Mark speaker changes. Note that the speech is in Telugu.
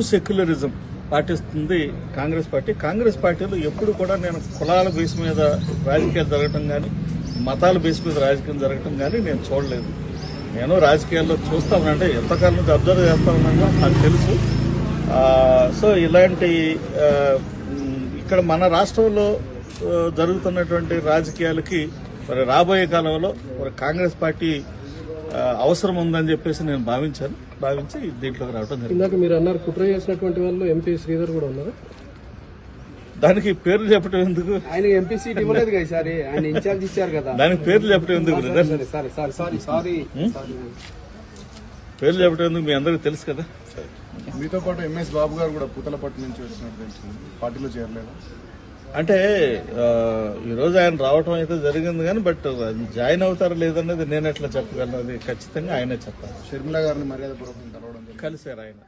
Speaker 1: సెక్యులరిజం పాటిస్తుంది కాంగ్రెస్ పార్టీ. కాంగ్రెస్ పార్టీలో ఎప్పుడు కూడా నేను కులాల బేస్ మీద రాజకీయాలు జరగటం కానీ మతాల బేస్ మీద రాజకీయం జరగటం కానీ నేను చూడలేదు. నేను రాజకీయాల్లో చూస్తా ఉన్నా ఎంతకాలం నుంచి అబ్జర్వ్ చేస్తా ఉన్నానో నాకు తెలుసు. సో ఇలాంటి ఇక్కడ మన రాష్ట్రంలో జరుగుతున్నటువంటి రాజకీయాలకి మరి రాబోయే కాలంలో మరి కాంగ్రెస్ పార్టీ అవసరం ఉందని చెప్పేసి నేను భావించాను. భావించి దీంట్లోకి రావడం జరిగింది.
Speaker 2: ఇందాక మీరు అన్నారు కుట్ర చేసినటువంటి వాళ్ళు ఎంపీ శ్రీధర్ కూడా ఉన్నారు?
Speaker 1: దానికి పేర్లు చెప్పడం ఎందుకు?
Speaker 3: ఆయన ఎంపీ సీట్ ఇవ్వలేదు కదా ఈసారి. ఆయన ఇన్ఛార్జ్ ఇచ్చారు కదా.
Speaker 1: దానికి పేర్లు చెప్పడం ఎందుకు బ్రదర్
Speaker 3: సరే సరే సారీ సారీ సారీ
Speaker 1: పేర్లు చెప్పడం ఎందుకు మీ అందరికీ తెలుసు కదా?
Speaker 4: మీతో పాటు ఎంఎస్ బాబు గారు కూడా పూతలపట్టు నుంచి వచ్చినట్టు పార్టీలో చేరలేదు?
Speaker 1: అంటే ఈరోజు ఆయన రావటం అయితే జరిగింది కానీ బట్ జాయిన్ అవుతారా లేదన్నది నేను ఎట్లా చెప్పగలను? అది ఖచ్చితంగా ఆయనే చెప్పాలి.
Speaker 4: షర్మిల గారిని మర్యాద పూర్వకం కలవడం.
Speaker 1: కలిసారు ఆయన.